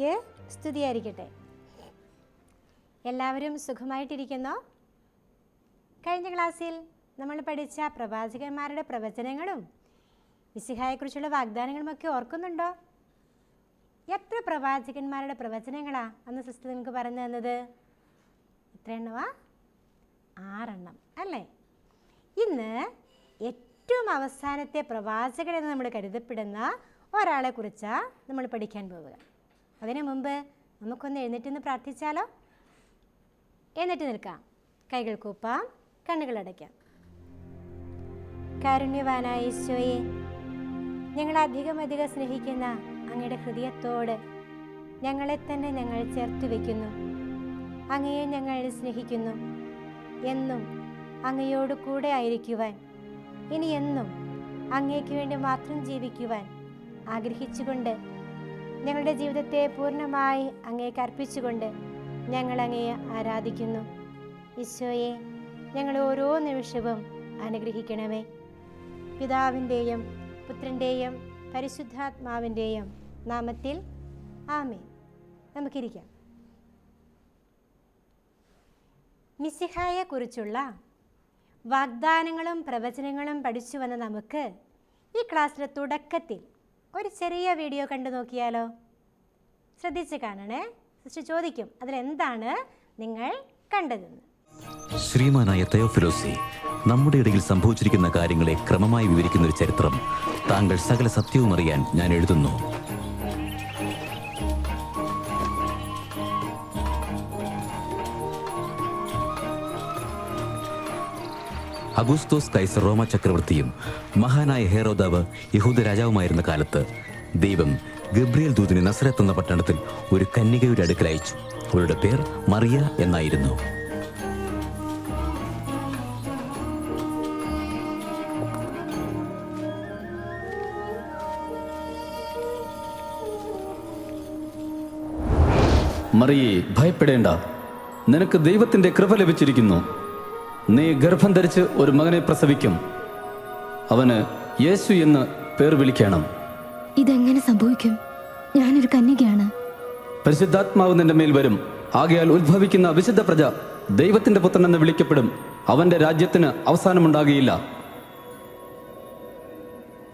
മിസിഹായിക്ക് സ്തുതിയായിരിക്കട്ടെ. എല്ലാവരും സുഖമായിട്ടിരിക്കുന്നോ? കഴിഞ്ഞ ക്ലാസ്സിൽ നമ്മൾ പഠിച്ച പ്രവാചകന്മാരുടെ പ്രവചനങ്ങളും വിശിഹായെക്കുറിച്ചുള്ള വാഗ്ദാനങ്ങളും ഒക്കെ ഓർക്കുന്നുണ്ടോ? എത്ര പ്രവാചകന്മാരുടെ പ്രവചനങ്ങളാ അന്ന് സിസ്റ്റർ നിങ്ങൾക്ക് പറഞ്ഞു തന്നത്? എത്ര എണ്ണമാ ആറെണ്ണം അല്ലേ? ഇന്ന് ഏറ്റവും അവസാനത്തെ പ്രവാചകനെന്ന് നമ്മൾ കരുതപ്പെടുന്ന ഒരാളെ കുറിച്ചാണ് നമ്മൾ പഠിക്കാൻ പോവുക. അതിനു മുമ്പ് നമുക്കൊന്ന് എഴുന്നേറ്റ് പ്രാർത്ഥിച്ചാലോ? എന്നിട്ട് നിൽക്കാം. കൈകൾ കൂപ്പാം കണ്ണുകൾ അടയ്ക്കാം. കാരുണ്യവാനായ ഈശോയെ അധികം സ്നേഹിക്കുന്ന അങ്ങയുടെ ഹൃദയത്തോട് ഞങ്ങളെ തന്നെ ഞങ്ങൾ ചേർത്ത് വയ്ക്കുന്നു. അങ്ങയെ ഞങ്ങൾ സ്നേഹിക്കുന്നു. എന്നും അങ്ങയോട് കൂടെ ആയിരിക്കുവാൻ ഇനി എന്നും അങ്ങേക്ക് വേണ്ടി മാത്രം ജീവിക്കുവാൻ ആഗ്രഹിച്ചുകൊണ്ട് ഞങ്ങളുടെ ജീവിതത്തെ പൂർണമായി അങ്ങേക്ക് അർപ്പിച്ചുകൊണ്ട് ഞങ്ങൾ അങ്ങയെ ആരാധിക്കുന്നു. ഈശോയെ ഞങ്ങൾ ഓരോ നിമിഷവും അനുഗ്രഹിക്കണമേ. പിതാവിന്റെയും പുത്രന്റെയും പരിശുദ്ധാത്മാവിന്റെയും നാമത്തിൽ ആമേ നമുക്കിരിക്കാം. മിസിഹായെക്കുറിച്ചുള്ള വാഗ്ദാനങ്ങളും പ്രവചനങ്ങളും പഠിച്ചു വന്ന നമുക്ക് ഈ ക്ലാസ്സിലെ തുടക്കത്തിൽ ഒരു ചെറിയ വീഡിയോ കണ്ടു നോക്കിയാലോ? ശ്രദ്ധിച്ച് കാണണേ. സിസ്റ്റർ ചോദിക്കും അതിലെന്താണ് നിങ്ങൾ കണ്ടതെന്ന് ശ്രീമാനായ തയോഫിലോസി നമ്മുടെ ഇടയിൽ സംഭവിച്ചിരിക്കുന്ന കാര്യങ്ങളെ ക്രമമായി വിവരിക്കുന്ന ഒരു ചരിത്രം താങ്കൾ സകല സത്യവും അറിയാൻ ഞാൻ എഴുതുന്നു. അഗുസ്തോസ് കൈസർ റോമ ചക്രവർത്തിയും മഹാനായ ഹേറോദാവ് യഹൂദ രാജാവുമായിരുന്ന കാലത്ത് ദൈവം ഗബ്രിയൽ ദൂതിനെ നസറത്ത് എന്ന പട്ടണത്തിൽ ഒരു കന്യകയുടെ അടുക്കൽ അയച്ചു. അവളുടെ പേർ മറിയ എന്നായിരുന്നു. മറിയെ ഭയപ്പെടേണ്ട. നിനക്ക് ദൈവത്തിന്റെ കൃപ ലഭിച്ചിരിക്കുന്നു. നീ ഗർഭം ധരിച്ച് ഒരു മകനെ പ്രസവിക്കും. അവന് യേശു എന്ന് പേർ വിളിക്കണം. ഇതെങ്ങനെ സംഭവിക്കും? ഞാനൊരു കന്യകയാണ്. പരിശുദ്ധാത്മാവ് നിന്റെ മേൽ വരും. ആകയാൽ ഉത്ഭവിക്കുന്ന വിശുദ്ധ പ്രജ ദൈവത്തിന്റെ പുത്രൻ എന്ന് വിളിക്കപ്പെടും. അവന്റെ രാജ്യത്തിന് അവസാനമുണ്ടാകുകയില്ല.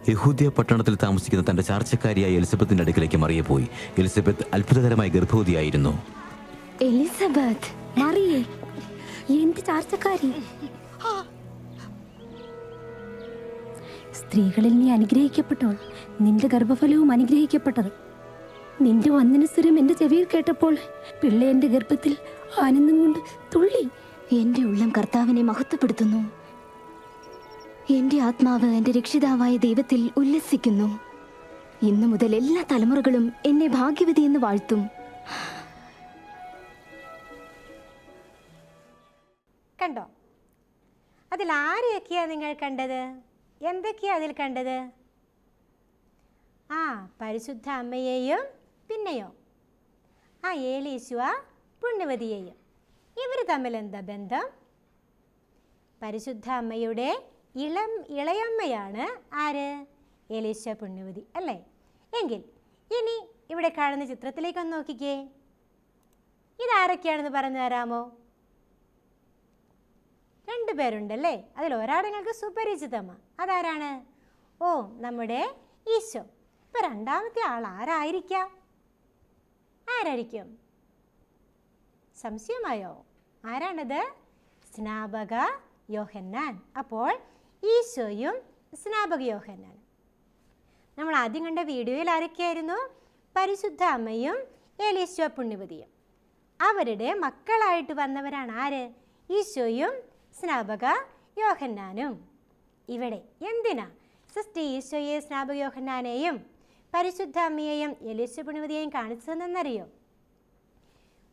യഹൂദിയ പട്ടണത്തിൽ താമസിക്കുന്ന തന്റെ ചാർച്ചക്കാരിയായ എലിസബത്തിന്റെ അടുക്കിലേക്ക് മറിയെ പോയി. എലിസബത്ത് അത്ഭുതകരമായ ഗർഭവതിയായിരുന്നു. എലിസബത്ത് മറിയേ. എന്ത് ചാർച്ചക്കാരി? സ്ത്രീകളിൽ നീ അനുഗ്രഹിക്കപ്പെട്ടവൾ നിന്റെ ഗർഭഫലവും അനുഗ്രഹിക്കപ്പെട്ടത്. നിന്റെ വന്ദനസ്വരം എന്റെ ചെവിയിൽ കേട്ടപ്പോൾ പിള്ള എന്റെ ഗർഭത്തിൽ ആനന്ദം കൊണ്ട് തുള്ളി. എന്റെ ഉള്ളം കർത്താവിനെ മഹത്വപ്പെടുത്തുന്നു. എന്റെ ആത്മാവ് എന്റെ രക്ഷിതാവായ ദൈവത്തിൽ ഉല്ലസിക്കുന്നു. ഇന്നു മുതൽ എല്ലാ തലമുറകളും എന്നെ ഭാഗ്യവതി എന്ന് വാഴ്ത്തും. കണ്ടോ? അതിൽ ആരെയൊക്കെയാ നിങ്ങൾ കണ്ടത്? എന്തൊക്കെയാ അതിൽ കണ്ടത്? ആ പരിശുദ്ധ അമ്മയെയും പിന്നെയോ? ആ ഏലീശുവ പുണ്യവതിയെയും. ഇവർ തമ്മിൽ എന്താ ബന്ധം? പരിശുദ്ധ അമ്മയുടെ ഇളം ഇളയമ്മയാണ് ആര്? ഏലീശ പുണ്യവതി അല്ലേ? എങ്കിൽ ഇനി ഇവിടെ കാണുന്ന ചിത്രത്തിലേക്കൊന്ന് നോക്കിക്കേ. ഇതാരൊക്കെയാണെന്ന് പറഞ്ഞു തരാമോ? രണ്ട് പേരുണ്ടല്ലേ? അതിൽ ഒരാൾ നിങ്ങൾക്ക് സുപരിചിതമാണ് അതാരാണ്? ഓ നമ്മുടെ ഈശോ. ഇപ്പം രണ്ടാമത്തെ ആൾ ആരായിരിക്കാം? ആരായിരിക്കും? സംശയമായോ? ആരാണത്? സ്നാപക യോഹന്നാൻ. അപ്പോൾ ഈശോയും സ്നാപക യോഹന്നാൻ നമ്മൾ ആദ്യം കണ്ട വീഡിയോയിൽ ആരൊക്കെയായിരുന്നു? പരിശുദ്ധ അമ്മയും ഏലീശോ പുണ്യവതിയും. അവരുടെ മക്കളായിട്ട് വന്നവരാണ് ആര്? ഈശോയും സ്നാപക യോഹന്നാനും. ഇവിടെ എന്തിനാ? സിസ്റ്റർ ഈശോയെ സ്നാപക യോഹന്നാനെയും പരിശുദ്ധ അമ്മയെയും യലേശു പുണിമതിയെയും കാണിച്ചു കാണിച്ചതെന്നറിയോ?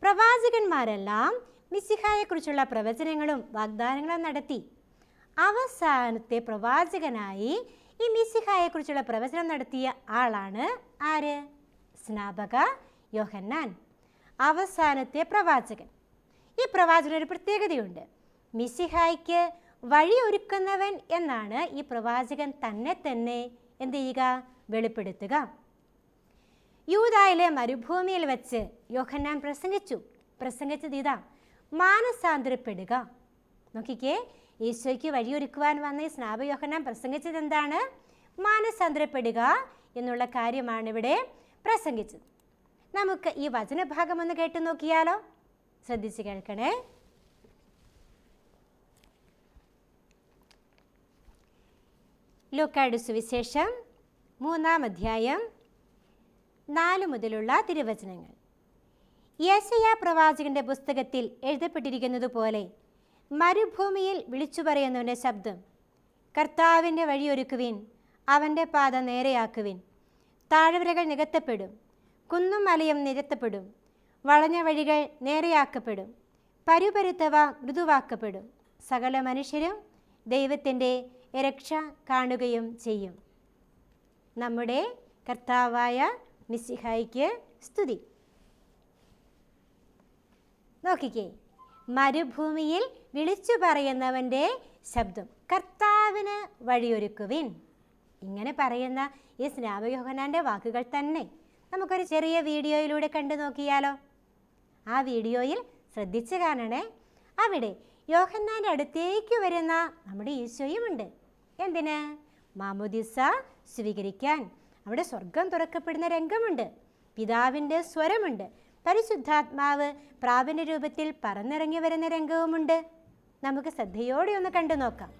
പ്രവാചകന്മാരെല്ലാം മിസിഹായെക്കുറിച്ചുള്ള പ്രവചനങ്ങളും വാഗ്ദാനങ്ങളും നടത്തി. അവസാനത്തെ പ്രവാചകനായി ഈ മിസിഹായെക്കുറിച്ചുള്ള പ്രവചനം നടത്തിയ ആളാണ് ആര്? സ്നാപക യോഹന്നാൻ. അവസാനത്തെ പ്രവാചകൻ. ഈ പ്രവാചകന് ഒരു പ്രത്യേകതയുണ്ട്. മിസിഹായ്ക്ക് വഴിയൊരുക്കുന്നവൻ എന്നാണ് ഈ പ്രവാചകൻ തന്നെ തന്നെ എന്ത് ചെയ്യുക? വെളിപ്പെടുത്തുക. യൂതായിലെ മരുഭൂമിയിൽ വെച്ച് യോഹന്നാൻ പ്രസംഗിച്ചു. പ്രസംഗിച്ചത് ഇതാ മാനസാന്തരപ്പെടുക. നോക്കിക്കേ ഈശോയ്ക്ക് വഴിയൊരുക്കുവാൻ വന്ന ഈ സ്നാപ യോഹന്നാൻ പ്രസംഗിച്ചത് എന്താണ്? മാനസാന്തരപ്പെടുക എന്നുള്ള കാര്യമാണ് ഇവിടെ പ്രസംഗിച്ചത്. നമുക്ക് ഈ വചനഭാഗം ഒന്ന് കേട്ടു നോക്കിയാലോ? ശ്രദ്ധിച്ച് കേൾക്കണേ. ലൂക്കായുടെ സുവിശേഷം മൂന്നാം അധ്യായം നാല് മുതലുള്ള തിരുവചനങ്ങൾ. യേശയ പ്രവാചകന്റെ പുസ്തകത്തിൽ എഴുതപ്പെട്ടിരിക്കുന്നതുപോലെ മരുഭൂമിയിൽ വിളിച്ചു പറയുന്നവന്റെ ശബ്ദം കർത്താവിന്റെ വഴിയൊരുക്കുവിൻ അവന്റെ പാത നേരെയാക്കുവിൻ. താഴ്വരകൾ നികത്തപ്പെടും കുന്നും മലയും നിരത്തപ്പെടും വളഞ്ഞ വഴികൾ നേരെയാക്കപ്പെടും പരുപരുത്തവ മൃദുവാക്കപ്പെടും. സകല മനുഷ്യരും ദൈവത്തിന്റെ രക്ഷ കാണുകയും ചെയ്യും. നമ്മുടെ കർത്താവായ മിസ്സിഹായിക്ക് സ്തുതി. നോക്കിക്കേ മരുഭൂമിയിൽ വിളിച്ചു പറയുന്നവന്റെ ശബ്ദം കർത്താവിന് വഴിയൊരുക്കുവിൻ. ഇങ്ങനെ പറയുന്ന ഈ സ്നാപയോഹനാന്റെ വാക്കുകൾ തന്നെ നമുക്കൊരു ചെറിയ വീഡിയോയിലൂടെ കണ്ടു നോക്കിയാലോ? ആ വീഡിയോയിൽ ശ്രദ്ധിച്ചു കാണണേ അവിടെ യോഹന്നാന്റെ അടുത്തേക്ക് വരുന്ന നമ്മുടെ ഈശോയുമുണ്ട്. എന്തിന്? മാമോദിസ സ്വീകരിക്കാൻ. അവിടെ സ്വർഗം തുറക്കപ്പെടുന്ന രംഗമുണ്ട്. പിതാവിന്റെ സ്വരമുണ്ട്. പരിശുദ്ധാത്മാവ് പ്രാവിന്റെ രൂപത്തിൽ പറന്നിറങ്ങി വരുന്ന രംഗവുമുണ്ട്. നമുക്ക് ശ്രദ്ധയോടെ ഒന്ന് കണ്ടു നോക്കാം.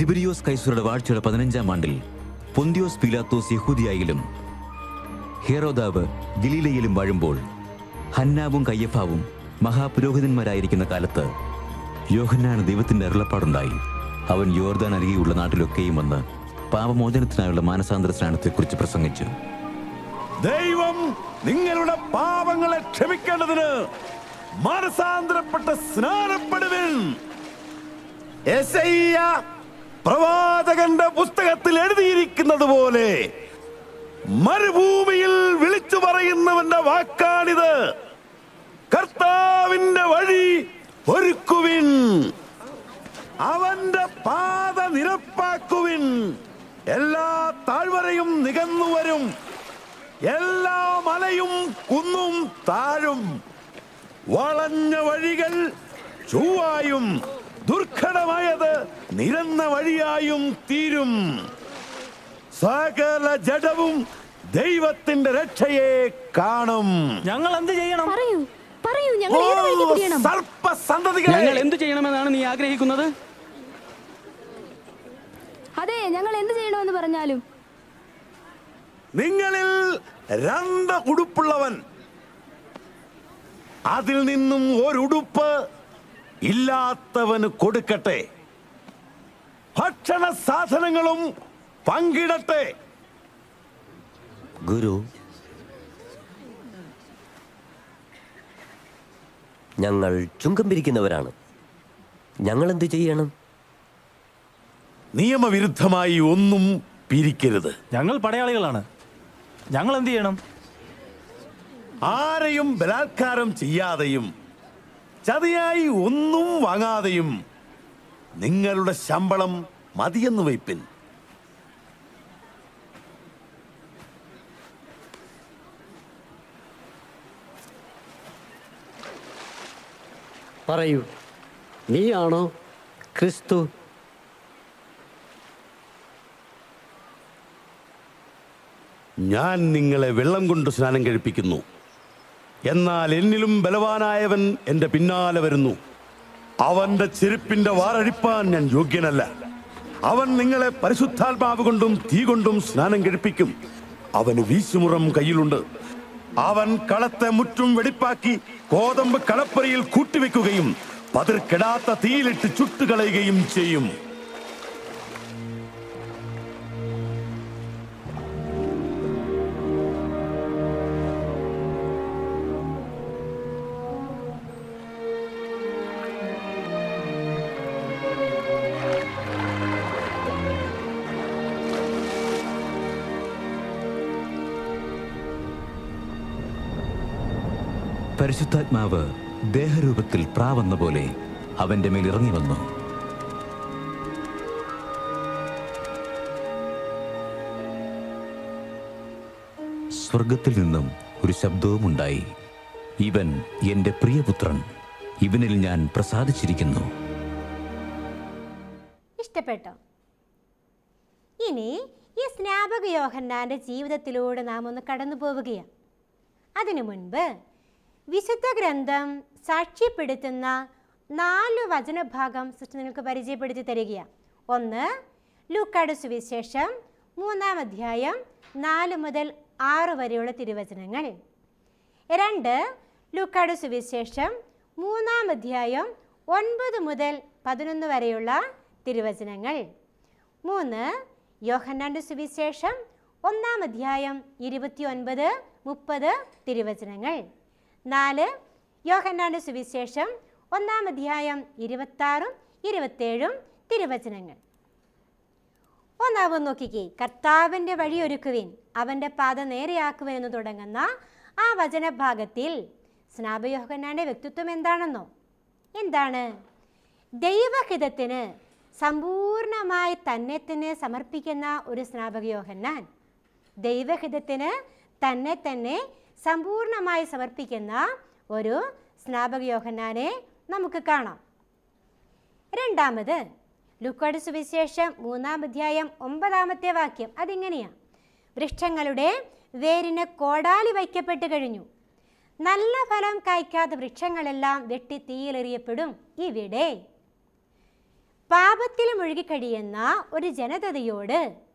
തിബിരിയോസ് കൈസറുടെ വാഴ്ചയുടെ പതിനഞ്ചാം ആണ്ടിൽ പൊന്തിയോസ് പിലാത്തോസ് യഹൂദിയായിലും ഹേറോദാവ് ഗലീലയിലും വാഴുമ്പോൾ ഹന്നാവും കയ്യഫാവും മഹാപുരോഹിതന്മാരായിരിക്കുന്ന കാലത്ത് യോഹന്നാണ് ദൈവത്തിന്റെ അരുളപ്പാടുണ്ടായി. അവൻ യോർദാൻ അരികെയുള്ള നാട്ടിലൊക്കെയും വന്ന് പാപമോചനത്തിനായുള്ള മാനസാന്തര സ്നാനത്തെക്കുറിച്ച് പ്രസംഗിച്ചു. ദൈവം നിങ്ങളുടെ പാപങ്ങളെ ക്ഷമിക്കേണ്ടതിന് മനസാന്തരപ്പെട്ട് സ്നാനപ്പെടുവിൻ. പ്രവാചകന്റെ പുസ്തകത്തിൽ എഴുതിയിരിക്കുന്നത് പോലെ മരുഭൂമിയിൽ വിളിച്ചു പറയുന്നവന്റെ വാക്കാണിത്. കർത്താവിന്റെ വഴി ഒരുക്കുവിൻ. അവന്റെ എല്ലാ താഴ്വരയും നികന്നു വരും. എല്ലാ മലയും കുന്നും താഴും. വളഞ്ഞ വഴികൾ ചൊവ്വായും ദുർഘടമായത് നിരന്ന വഴിയായും തീരും. സകല ജഡവും ദൈവത്തിന്റെ രക്ഷയെ കാണും. ഞങ്ങൾ എന്ത് ചെയ്യണം? പറയൂ പറയൂ ഞങ്ങൾ സർപ്പ സന്തതികൾ ഞങ്ങൾ എന്ത് ചെയ്യണമെന്നാണ് നീ ആഗ്രഹിക്കുന്നത്? അതെ ഞങ്ങൾ എന്ത് ചെയ്യണമെന്ന് പറഞ്ഞാലും. നിങ്ങളിൽ രണ്ട് ഉടുപ്പുള്ളവൻ. അതിൽ നിന്നും ഒരുടുപ്പ് ഇല്ലാത്തവന് കൊടുക്കട്ടെ. ഭക്ഷണ സാധനങ്ങളും പങ്കിടട്ടെ. ഗുരു ഞങ്ങൾ ചുങ്കം പിരിക്കുന്നവരാണ്. ഞങ്ങൾ എന്ത് ചെയ്യണം? നിയമവിരുദ്ധമായി ഒന്നും പിരിക്കരുത്. ഞങ്ങൾ പടയാളികളാണ്. ഞങ്ങൾ എന്ത് ചെയ്യണം? ആരെയും ബലാത്കാരം ചെയ്യാതെയും ചതിയായി ഒന്നും വാങ്ങാതെയും നിങ്ങളുടെ ശമ്പളം മതിയെന്ന് വയ്പ്പിൻ. പറയൂ. നീയാണോ ക്രിസ്തു ഞാൻ നിങ്ങളെ വെള്ളം കൊണ്ട് സ്നാനം കഴിപ്പിക്കുന്നു. എന്നാൽ എന്നിലും ബലവാനായവൻ എന്റെ പിന്നാലെ വരുന്നു. അവന്റെ ചെരുപ്പിന്റെ വാറഴിപ്പാൻ ഞാൻ യോഗ്യനല്ല. അവൻ നിങ്ങളെ പരിശുദ്ധാത്മാവ് കൊണ്ടും തീ കൊണ്ടും സ്നാനം കഴിപ്പിക്കും. അവന് വീശുമുറം കയ്യിലുണ്ട്. അവൻ കളത്തെ മുറ്റും വെടിപ്പാക്കി കോതമ്പ് കളപ്പറിയിൽ കൂട്ടിവെക്കുകയും പതിർക്കെടാത്ത തീയിലിട്ട് ചുട്ടുകളയുകയും ചെയ്യും. പരിശുദ്ധാത്മാവ് ദേഹരൂപത്തിൽ പ്രാവെന്ന പോലെ അവന്റെ മേൽ ഇറങ്ങി വന്നു. സ്വർഗത്തിൽ നിന്നും ഒരു ശബ്ദവും ഉണ്ടായി. ഇവൻ എന്റെ പ്രിയപുത്രൻ ഇവനിൽ ഞാൻ പ്രസാദിച്ചിരിക്കുന്നു. ഇഷ്ടപ്പെട്ടോ? ഇനി ഈ സ്നാപക യോഹന്നാന്റെ ജീവിതത്തിലൂടെ നാം ഒന്ന് കടന്നു പോവുകയാണ് അതിനു മുൻപ് വിശുദ്ധ ഗ്രന്ഥം സാക്ഷ്യപ്പെടുത്തുന്ന നാല് വചനഭാഗം സൃഷ്ടി നിങ്ങൾക്ക് പരിചയപ്പെടുത്തി തരികയാണ്. ഒന്ന് ലൂക്കാട് സുവിശേഷം മൂന്നാം അധ്യായം നാല് മുതൽ ആറ് വരെയുള്ള തിരുവചനങ്ങൾ. രണ്ട് ലൂക്കാട് സുവിശേഷം മൂന്നാം അധ്യായം ഒൻപത് മുതൽ പതിനൊന്ന് വരെയുള്ള തിരുവചനങ്ങൾ. മൂന്ന് യോഹന്നാണ്ട് സുവിശേഷം ഒന്നാം അധ്യായം ഇരുപത്തി ഒൻപത് മുപ്പത് തിരുവചനങ്ങൾ. നാല് യോഹന്നാന്റെ സുവിശേഷം ഒന്നാം അധ്യായം ഇരുപത്താറും ഇരുപത്തേഴും തിരുവചനങ്ങൾ. ഒന്നാവും നോക്കിക്കേ കർത്താവിന്റെ വഴിയൊരുക്കുവിൻ അവന്റെ പാത നേരെയാക്കുക എന്ന് തുടങ്ങുന്ന ആ വചനഭാഗത്തിൽ സ്നാപയോഹന്നാന്റെ വ്യക്തിത്വം എന്താണെന്നോ? എന്താണ്? ദൈവഹിതത്തിന് സമ്പൂർണമായി തന്നെ തന്നെ സമർപ്പിക്കുന്ന ഒരു സ്നാപകയോഹന്നാൻ ദൈവഹിതത്തിന് തന്നെ തന്നെ സമ്പൂർണമായി സമർപ്പിക്കുന്ന ഒരു സ്നാപക യോഹന്നാനെ നമുക്ക് കാണാം. രണ്ടാമത് ലുക്കോട് സുവിശേഷം മൂന്നാം അധ്യായം ഒമ്പതാമത്തെ വാക്യം അതിങ്ങനെയാണ് വൃക്ഷങ്ങളുടെ വേരിന് കോടാലി വയ്ക്കപ്പെട്ട് കഴിഞ്ഞു. നല്ല ഫലം കായ്ക്കാത്ത വൃക്ഷങ്ങളെല്ലാം വെട്ടി തീയിലെറിയപ്പെടും ഇവിടെ. പാപത്തിൽ മുഴുകിക്കഴിയുന്ന ഒരു ജനതയോട്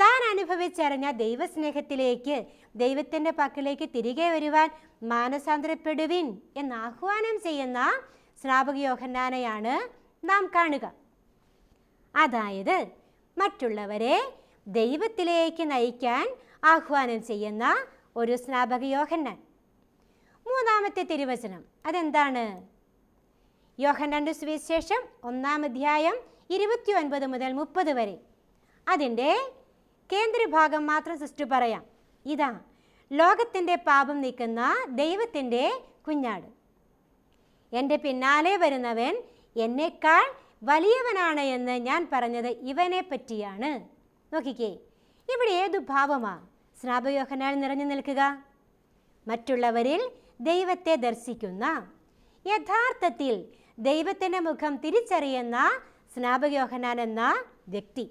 താൻ അനുഭവിച്ചറിഞ്ഞ ദൈവസ്നേഹത്തിലേക്ക് ദൈവത്തിന്റെ പക്കലേക്ക് തിരികെ വരുവാൻ മാനസാന്തരപ്പെടുവിൻ എന്ന് ആഹ്വാനം ചെയ്യുന്ന സ്നാപക യോഹന്നാനെയാണ് നാം കാണുക. അതായത് മറ്റുള്ളവരെ ദൈവത്തിലേക്ക് നയിക്കാൻ ആഹ്വാനം ചെയ്യുന്ന ഒരു സ്നാപക യോഹന്നാൻ. മൂന്നാമത്തെ തിരുവചനം അതെന്താണ്? യോഹന്നാന്റെ സുവിശേഷം ഒന്നാം അധ്യായം ഇരുപത്തി ഒൻപത് മുതൽ മുപ്പത് വരെ. അതിന്റെ കേന്ദ്രഭാഗം മാത്രം സൃഷ്ടി പറയാം. ഇതാ ലോകത്തിന്റെ പാപം നീക്കുന്ന ദൈവത്തിന്റെ കുഞ്ഞാട്. എന്റെ പിന്നാലെ വരുന്നവൻ എന്നേക്കാൾ വലിയവനാണ് എന്ന് ഞാൻ പറഞ്ഞത് ഇവനെ പറ്റിയാണ്. നോക്കിക്കേ ഇവിടെ ഏതു ഭാവമാ? സ്നാപയോഹനാൽ നിറഞ്ഞു നിൽക്കുക. മറ്റുള്ളവരിൽ ദൈവത്തെ ദർശിക്കുന്ന യഥാർത്ഥത്തിൽ ദൈവത്തിന്റെ മുഖം തിരിച്ചറിയുന്ന സ്നാപയോഹനാൻ എന്ന വ്യക്തി.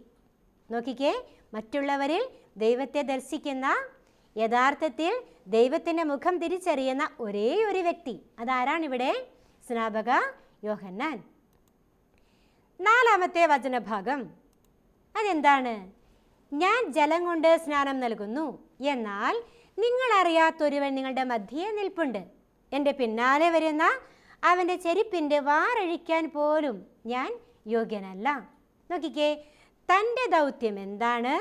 നോക്കിക്കേ മറ്റുള്ളവരിൽ ദൈവത്തെ ദർശിക്കുന്ന യഥാർത്ഥത്തിൽ ദൈവത്തിന്റെ മുഖം തിരിച്ചറിയുന്ന ഒരേ ഒരു വ്യക്തി. അതാരാണ് ഇവിടെ സ്നാപക യോഹന്നാൻ. നാലാമത്തെ വചനഭാഗം. അതെന്താണ്? ഞാൻ ജലം കൊണ്ട് സ്നാനം നൽകുന്നു. എന്നാൽ നിങ്ങൾ അറിയാത്തൊരുവൻ നിങ്ങളുടെ മധ്യേ നിൽപ്പുണ്ട്. എന്റെ പിന്നാലെ വരുന്ന അവന്റെ ചെരുപ്പിന്റെ വാറഴിക്കാൻ പോലും ഞാൻ യോഗ്യനല്ല. നോക്കിക്കേ തന്റെ ദൗത്യം എന്താണ്?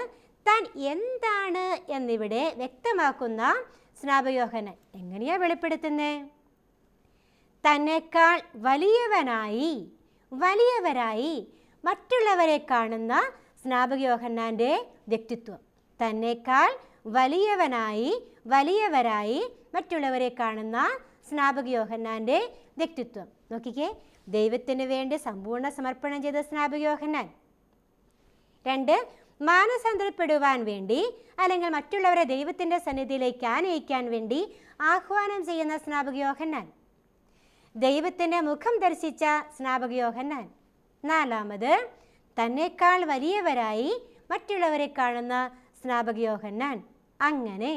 താൻ എന്താണ് എന്നിവിടെ വ്യക്തമാക്കുന്ന സ്നാപയോഹനൻ എങ്ങനെയാ വെളിപ്പെടുത്തുന്നേ? തന്നെക്കാൾ വലിയവനായി വലിയവരായി മറ്റുള്ളവരെ കാണുന്ന സ്നാപകയോഹന്നാന്റെ വ്യക്തിത്വം. തന്നെക്കാൾ വലിയവനായി വലിയവരായി മറ്റുള്ളവരെ കാണുന്ന സ്നാപകയോഹന്നാന്റെ വ്യക്തിത്വം. നോക്കിക്കേ ദൈവത്തിന് വേണ്ടി സമ്പൂർണ സമർപ്പണം ചെയ്ത സ്നാപകയോഹന്നാൻ രണ്ട് മാനസാന്തരപ്പെടുവാൻ വേണ്ടി അല്ലെങ്കിൽ മറ്റുള്ളവരെ ദൈവത്തിന്റെ സന്നിധിയിലേക്ക് ആനയിക്കാൻ വേണ്ടി ആഹ്വാനം ചെയ്യുന്ന സ്നാപക യോഹന്നാൻ. ദൈവത്തിന്റെ മുഖം ദർശിച്ച സ്നാപക യോഹന്നാൻ. നാലാമത് തന്നെക്കാൾ വലിയവരായി മറ്റുള്ളവരെ കാണുന്ന സ്നാപക യോഹന്നാൻ. അങ്ങനെ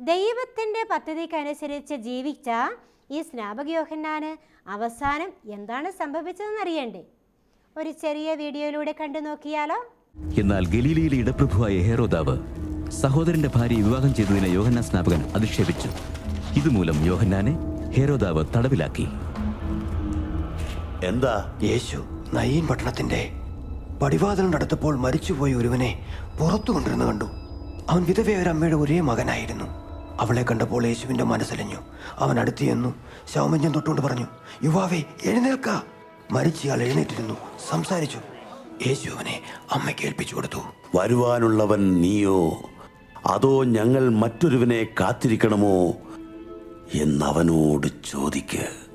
ദൈവത്തിന്റെ പദ്ധതിക്കനുസരിച്ച് ജീവിച്ച ഈ സ്നാപക യോഹന്നാന് അവസാനം എന്താണ് സംഭവിച്ചതെന്ന് അറിയണ്ടേ ഒരു ചെറിയ വീഡിയോയിലൂടെ കണ്ടു നോക്കിയാലോ എന്നാൽ ഗലീലയിലെ ഇടപ്രഭുവായ ഹേറോദാവ് സഹോദരന്റെ ഭാര്യയെ വിവാഹം ചെയ്തതിനെ യോഹന്നാൻ സ്നാപകൻ അധിക്ഷേപിച്ചു. ഇതുമൂലം യോഹന്നാനെ ഹേറോദാവ് തടവിലാക്കി. എന്താ യേശു നയീൻ പട്ടണത്തിന്റെ പടിവാതിലിനടുത്തപ്പോൾ മരിച്ചുപോയ ഒരുവനെ പുറത്തു കൊണ്ടിരുന്ന് കണ്ടു. അവൻ വിധവയായ ഒരമ്മയുടെ ഒരേ മകനായിരുന്നു. അവളെ കണ്ടപ്പോൾ യേശുവിന്റെ മനസ്സലിഞ്ഞു. അവൻ അടുത്ത് ചെന്നു ശവമഞ്ചം തൊട്ടുകൊണ്ട് പറഞ്ഞു യുവാവേ എഴുന്നേൽക്ക. മരിച്ചയാൾ എഴുന്നേറ്റിരുന്നു സംസാരിച്ചു. യേശു അവനെ അമ്മയ്ക്ക് ഏൽപ്പിച്ചു കൊടുത്തു. വരുവാനുള്ളവൻ നീയോ? അതോ ഞങ്ങൾ മറ്റൊരുവനെ കാത്തിരിക്കണമോ? എന്നവനോട് ചോദിക്ക്.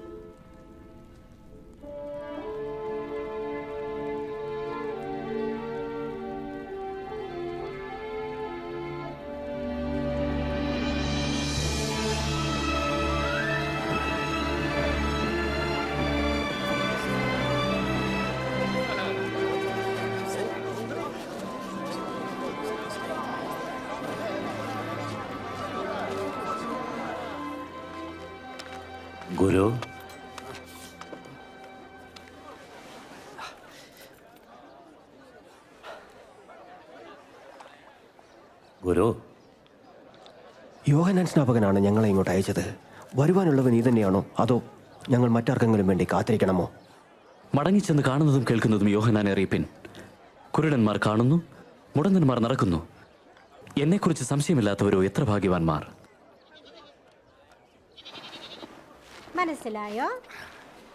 ഗുരു. ഗുരു. യോഹനാൻ സ്നാപകനാണ് ഞങ്ങളെ ഇങ്ങോട്ട് അയച്ചത്. വരുവാനുള്ളവൻ നീ തന്നെയാണോ? അതോ ഞങ്ങൾ മറ്റാർക്കെങ്കിലും വേണ്ടി കാത്തിരിക്കണമോ? മടങ്ങിച്ചെന്ന് കാണുന്നതും കേൾക്കുന്നതും യോഹനാനെ അറിയിപ്പിൻ. കുരുടന്മാർ കാണുന്നു മുടന്തന്മാർ നടക്കുന്നു. എന്നെക്കുറിച്ച് സംശയമില്ലാത്തവരോ എത്ര ഭാഗ്യവാന്മാർ? മനസ്സിലായോ?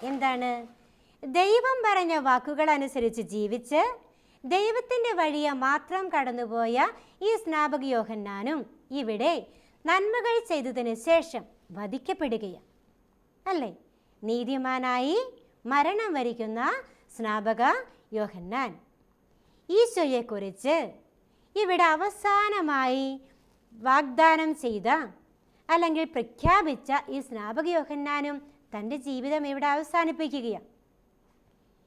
എന്താണ്? ദൈവം പറഞ്ഞ വാക്കുകൾ അനുസരിച്ച് ജീവിച്ച് ദൈവത്തിന്റെ വഴിയെ മാത്രം കടന്നുപോയ ഈ സ്നാപക യോഹന്നാനും ഇവിടെ നന്മകൾ ചെയ്തതിന് ശേഷം വധിക്കപ്പെടുകയാണ്. അല്ലേ? നീതിമാനായി മരണം വരിക്കുന്ന സ്നാപക യോഹന്നാൻ. ഈശോയെക്കുറിച്ച് ഇവിടെ അവസാനമായി വാഗ്ദാനം ചെയ്ത അല്ലെങ്കിൽ പ്രഖ്യാപിച്ച ഈ സ്നാപക യോഹന്നാനും തന്റെ ജീവിതം ഇവിടെ അവസാനിപ്പിക്കുകയാണ്.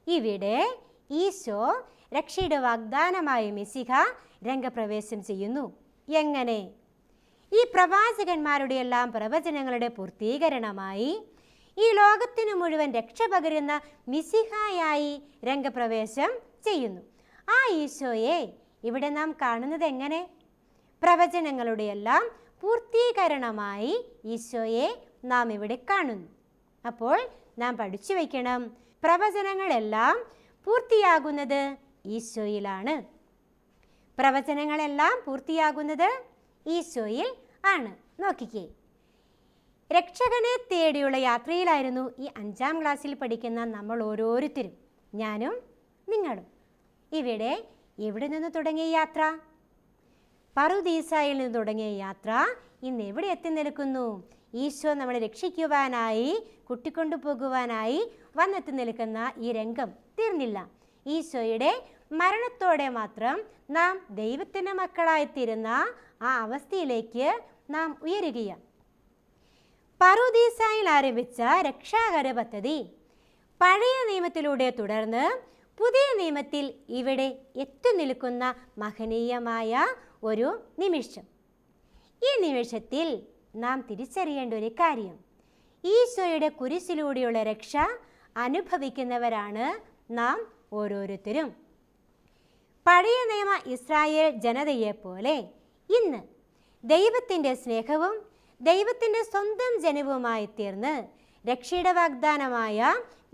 ഇവിടെ ഈശോ രക്ഷയുടെ വാഗ്ദാനമായ മിസിഹ രംഗപ്രവേശം ചെയ്യുന്നു. എങ്ങനെ? ഈ പ്രവാചകന്മാരുടെ എല്ലാം പ്രവചനങ്ങളുടെ പൂർത്തീകരണമായി ഈ ലോകത്തിനു മുഴുവൻ രക്ഷ പകരുന്ന മിസിഹായായി രംഗപ്രവേശം ചെയ്യുന്നു. ആ ഈശോയെ ഇവിടെ നാം കാണുന്നത് എങ്ങനെ? പ്രവചനങ്ങളുടെ എല്ലാം പൂർത്തീകരണമായി ഈശോയെ നാം ഇവിടെ കാണുന്നു. അപ്പോൾ നാം പഠിച്ചു വയ്ക്കണം. പ്രവചനങ്ങളെല്ലാം പൂർത്തിയാകുന്നത് ഈശോയിലാണ്. പ്രവചനങ്ങളെല്ലാം പൂർത്തിയാകുന്നത് ഈശോയിൽ ആണ്. നോക്കിക്കേ. രക്ഷകനെ തേടിയുള്ള യാത്രയിലായിരുന്നു ഈ അഞ്ചാം ക്ലാസ്സിൽ പഠിക്കുന്ന നമ്മൾ ഓരോരുത്തരും. ഞാനും നിങ്ങളും. ഇവിടെ എവിടെ നിന്ന് തുടങ്ങിയ യാത്ര? പറുദീസായിൽ നിന്ന് തുടങ്ങിയ യാത്ര ഇന്ന് എവിടെ എത്തി നിൽക്കുന്നു? ഈശോ നമ്മളെ രക്ഷിക്കുവാനായി കുട്ടിക്കൊണ്ടു പോകുവാനായി വന്നെത്തി നിൽക്കുന്ന ഈ രംഗം തീർന്നില്ല. ഈശോയുടെ മരണത്തോടെ മാത്രം നാം ദൈവത്തിന്റെ മക്കളായിത്തീരുന്ന ആ അവസ്ഥയിലേക്ക് നാം ഉയരുകയാണ്. പറുദീസായിൽ ആരംഭിച്ച രക്ഷാകര പദ്ധതി പഴയ നിയമത്തിലൂടെ തുടർന്ന് പുതിയ നിയമത്തിൽ ഇവിടെ എത്തി നിൽക്കുന്ന മഹനീയമായ ഒരു നിമിഷം. ഈ നിമിഷത്തിൽ നാം തിരിച്ചറിയേണ്ട ഒരു കാര്യം. ഈശോയുടെ കുരിശിലൂടെയുള്ള രക്ഷ അനുഭവിക്കുന്നവരാണ് നാം ഓരോരുത്തരും. പഴയ നിയമ ഇസ്രായേൽ ജനതയെപ്പോലെ ഇന്ന് ദൈവത്തിന്റെ സ്നേഹവും ദൈവത്തിന്റെ സ്വന്തം ജനവുമായി തീർന്ന് രക്ഷയുടെ വാഗ്ദാനമായ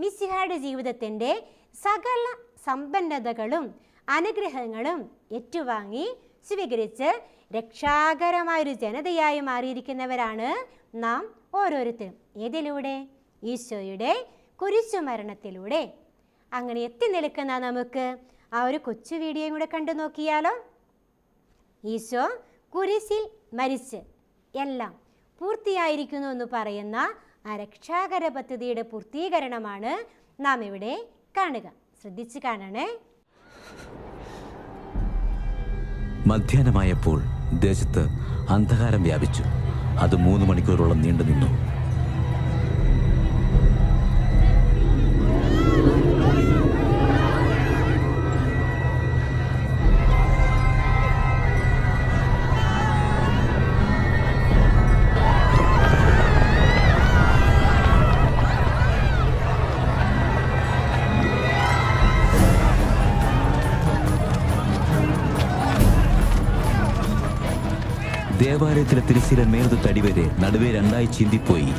മിസിഹായുടെ ജീവിതത്തിന്റെ സകല സമ്പന്നതകളും അനുഗ്രഹങ്ങളും ഏറ്റുവാങ്ങി സ്വീകരിച്ച് രക്ഷാകരമായൊരു ജനതയായി മാറിയിരിക്കുന്നവരാണ് നാം ഓരോരുത്തരും. ഏതിലൂടെ? ഈശോയുടെ കുരിശുമരണത്തിലൂടെ. അങ്ങനെ എത്തി നിൽക്കുന്ന നമുക്ക് ആ ഒരു കൊച്ചു വീഡിയോയും കൂടെ കണ്ടു നോക്കിയാലോ? ഈശോ കുരിശിൽ മരിച്ച് എല്ലാം പൂർത്തിയായിരിക്കുന്നു എന്ന് പറയുന്ന ആ രക്ഷാകര പദ്ധതിയുടെ പൂർത്തീകരണമാണ് നാം ഇവിടെ കാണുക. ശ്രദ്ധിച്ച് കാണണേ. മധ്യാഹ്നമായപ്പോൾ ദേശത്ത് അന്ധകാരം വ്യാപിച്ചു. അത് മൂന്ന് മണിക്കൂറോളം നീണ്ടു ദേവാലയത്തിലെ തിരുശീല മേലത് തടിവരെ നടുവേ രണ്ടായി ചീന്തിപ്പോയി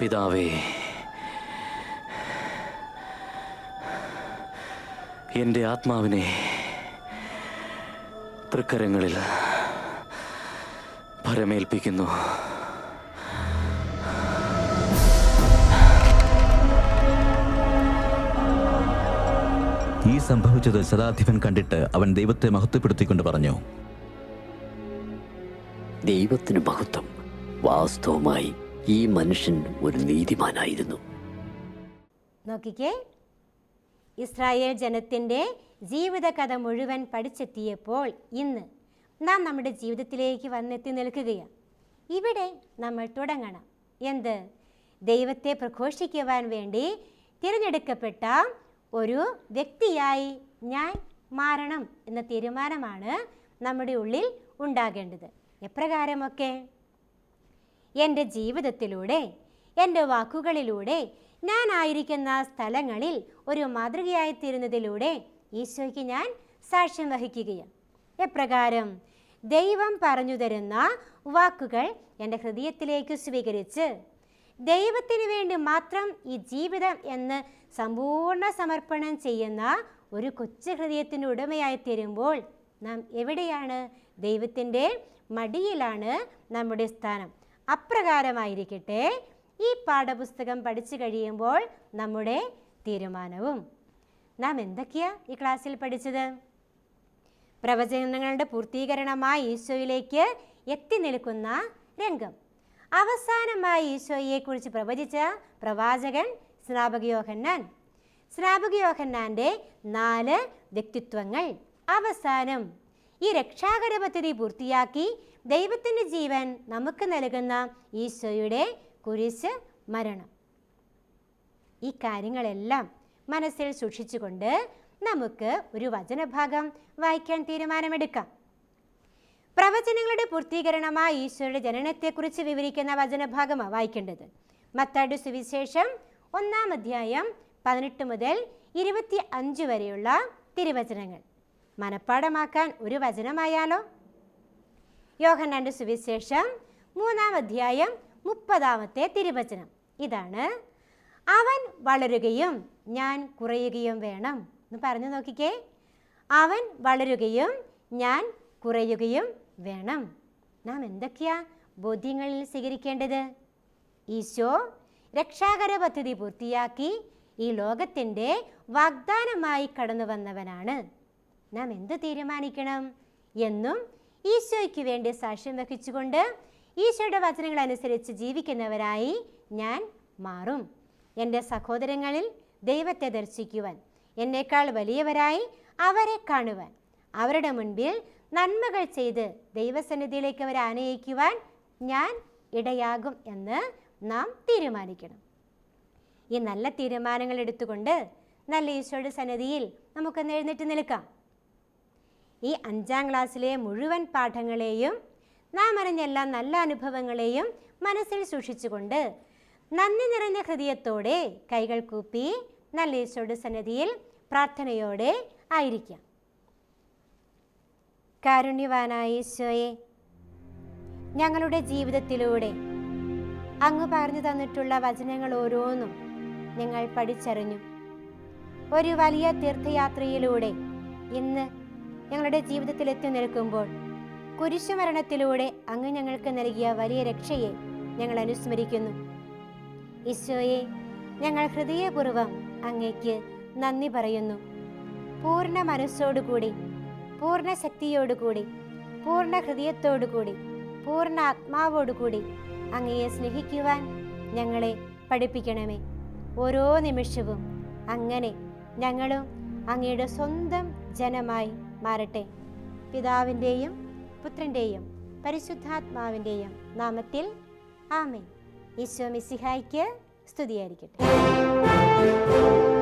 പിതാവേ എൻ്റെ ആത്മാവിനെ തൃക്കരങ്ങളിൽ ഭരമേൽപ്പിക്കുന്നു. ഈ സംഭവിച്ചത് ശതാധിപൻ കണ്ടിട്ട് അവൻ ദൈവത്തെ മഹത്വപ്പെടുത്തിക്കൊണ്ട് പറഞ്ഞു. ദൈവത്തിന് മഹത്വം വാസ്തവമായി ഈ മനുഷ്യൻ ഒരു നീതിമാനായിരുന്നു. നോക്കിക്കേ. ഇസ്രായേൽ ജനത്തിന്റെ ജീവിതകഥ മുഴുവൻ പഠിച്ചെത്തിയപ്പോൾ ഇന്ന് നാം നമ്മുടെ ജീവിതത്തിലേക്ക് വന്നെത്തി നിൽക്കുകയാണ്. ഇവിടെ നമ്മൾ തുടങ്ങണം. എന്ത്? ദൈവത്തെ പ്രഘോഷിക്കുവാൻ വേണ്ടി തിരഞ്ഞെടുക്കപ്പെട്ട ഒരു വ്യക്തിയായി ഞാൻ മാറണം എന്ന തീരുമാനമാണ് നമ്മുടെ ഉള്ളിൽ ഉണ്ടാകേണ്ടത്. എപ്രകാരമൊക്കെ? എന്റെ ജീവിതത്തിലൂടെ എന്റെ വാക്കുകളിലൂടെ ഞാനായിരിക്കുന്ന സ്ഥലങ്ങളിൽ ഒരു മാതൃകയായിത്തീരുന്നതിലൂടെ ഈശോയ്ക്ക് ഞാൻ സാക്ഷ്യം വഹിക്കുകയാണ് എപ്രകാരം ദൈവം പറഞ്ഞു തരുന്ന വാക്കുകൾ എന്റെ ഹൃദയത്തിലേക്ക് സ്വീകരിച്ച് ദൈവത്തിന് വേണ്ടി മാത്രം ഈ ജീവിതം എന്ന് സമ്പൂർണ സമർപ്പണം ചെയ്യുന്ന ഒരു കൊച്ചു ഹൃദയത്തിന്റെ ഉടമയായി തീരുമ്പോൾ നാം എവിടെയാണ്? ദൈവത്തിന്റെ മടിയിലാണ് നമ്മുടെ സ്ഥാനം. അപ്രകാരമായിരിക്കട്ടെ. ഈ പാഠപുസ്തകം പഠിച്ചു കഴിയുമ്പോൾ നമ്മുടെ തീരുമാനവും നാം എന്തൊക്കെയാ ഈ ക്ലാസ്സിൽ പഠിച്ചത്? പ്രവചനങ്ങളുടെ പൂർത്തീകരണമായി ഈശോയിലേക്ക് എത്തി നിൽക്കുന്ന രംഗം. അവസാനമായി ഈശോയെക്കുറിച്ച് പ്രവചിച്ച പ്രവാചകൻ സ്നാപക യോഹന്നാൻ. സ്നാപക യോഹന്നാന്റെ നാല് വ്യക്തിത്വങ്ങൾ. അവസാനം ഈ രക്ഷാകര പദ്ധതി പൂർത്തിയാക്കി ദൈവത്തിന്റെ ജീവൻ നമുക്ക് നൽകുന്ന ഈശോയുടെ കുരിശ് മരണം. ഈ കാര്യങ്ങളെല്ലാം മനസ്സിൽ സൂക്ഷിച്ചുകൊണ്ട് നമുക്ക് ഒരു വചനഭാഗം വായിക്കാൻ തീരുമാനമെടുക്കാം. പ്രവചനങ്ങളുടെ പൂർത്തീകരണമായി ഈശോയുടെ ജനനത്തെക്കുറിച്ച് വിവരിക്കുന്ന വചനഭാഗമാണ് വായിക്കേണ്ടത്. മത്താടി സുവിശേഷം ഒന്നാം അധ്യായം പതിനെട്ട് മുതൽ ഇരുപത്തി അഞ്ച് വരെയുള്ള തിരുവചനങ്ങൾ. മനഃപ്പാടമാക്കാൻ ഒരു വചനമായാലോ? യോഹന്നാന്റെ സുവിശേഷം മൂന്നാം അധ്യായം മുപ്പതാമത്തെ തിരുവചനം. ഇതാണ് അവൻ വളരുകയും ഞാൻ കുറയുകയും വേണം. എന്ന് പറഞ്ഞു നോക്കിക്കേ. അവൻ വളരുകയും ഞാൻ കുറയുകയും വേണം. നാം എന്തൊക്കെയാ ബോധ്യങ്ങളിൽ സ്വീകരിക്കേണ്ടത്? ഈശോ രക്ഷാകര പദ്ധതി പൂർത്തിയാക്കി ഈ ലോകത്തിന്റെ വാഗ്ദാനമായി കടന്നു വന്നവനാണ്. നാം എന്ത് തീരുമാനിക്കണം എന്നും ഈശോയ്ക്ക് വേണ്ടി സാക്ഷ്യം വഹിച്ചുകൊണ്ട് ഈശോയുടെ വചനങ്ങൾ അനുസരിച്ച് ജീവിക്കുന്നവരായി ഞാൻ മാറും. എന്റെ സഹോദരങ്ങളിൽ ദൈവത്തെ ദർശിക്കുവാൻ. എന്നേക്കാൾ വലിയവരായി അവരെ കാണുവാൻ. അവരുടെ മുൻപിൽ നന്മകൾ ചെയ്ത് ദൈവസന്നിധിയിലേക്ക് അവരെ ആനയിക്കുവാൻ ഞാൻ ഇടയാകും എന്ന് നാം തീരുമാനിക്കണം. ഈ നല്ല തീരുമാനങ്ങൾ എടുത്തുകൊണ്ട് നല്ല ഈശോയുടെ സന്നിധിയിൽ നമുക്കൊന്ന് എഴുന്നേറ്റ് നിൽക്കാം. ഈ അഞ്ചാം ക്ലാസ്സിലെ മുഴുവൻ പാഠങ്ങളെയും നാം അറിഞ്ഞ എല്ലാ നല്ല അനുഭവങ്ങളെയും മനസ്സിൽ സൂക്ഷിച്ചുകൊണ്ട് നന്ദി നിറഞ്ഞ ഹൃദയത്തോടെ കൈകൾ കൂപ്പി നല്ല ഈശോയുടെ സന്നിധിയിൽ പ്രാർത്ഥനയോടെ ആയിരിക്കാം. കാരുണ്യവാനായ ഈശോയെ ഞങ്ങളുടെ ജീവിതത്തിലൂടെ അങ്ങ് പറഞ്ഞു തന്നിട്ടുള്ള വചനങ്ങൾ ഓരോന്നും ഞങ്ങൾ പഠിച്ചറിഞ്ഞു. ഒരു വലിയ തീർത്ഥയാത്രയിലൂടെ ഇന്ന് ഞങ്ങളുടെ ജീവിതത്തിൽ എത്തി നിൽക്കുമ്പോൾ കുരിശുമരണത്തിലൂടെ അങ്ങ് ഞങ്ങൾക്ക് നൽകിയ വലിയ രക്ഷയെ ഞങ്ങൾ അനുസ്മരിക്കുന്നു. ഈശോയെ ഞങ്ങൾ ഹൃദയപൂർവം അങ്ങേക്ക് നന്ദി പറയുന്നു. പൂർണ മനസ്സോടുകൂടി പൂർണ ശക്തിയോടുകൂടി പൂർണ ഹൃദയത്തോടുകൂടി പൂർണ ആത്മാവോടുകൂടി അങ്ങയെ സ്നേഹിക്കുവാൻ ഞങ്ങളെ പഠിപ്പിക്കണമേ. ഓരോ നിമിഷവും അങ്ങനെ ഞങ്ങളും അങ്ങയുടെ സ്വന്തം ജനമായി മാറട്ടെ. പിതാവിന്റെയും പുത്രന്റെയും പരിശുദ്ധാത്മാവിന്റെയും നാമത്തിൽ ആമേ ഈശോ മിസിഹായ്ക്ക് സ്തുതിയായിരിക്കട്ടെ. Música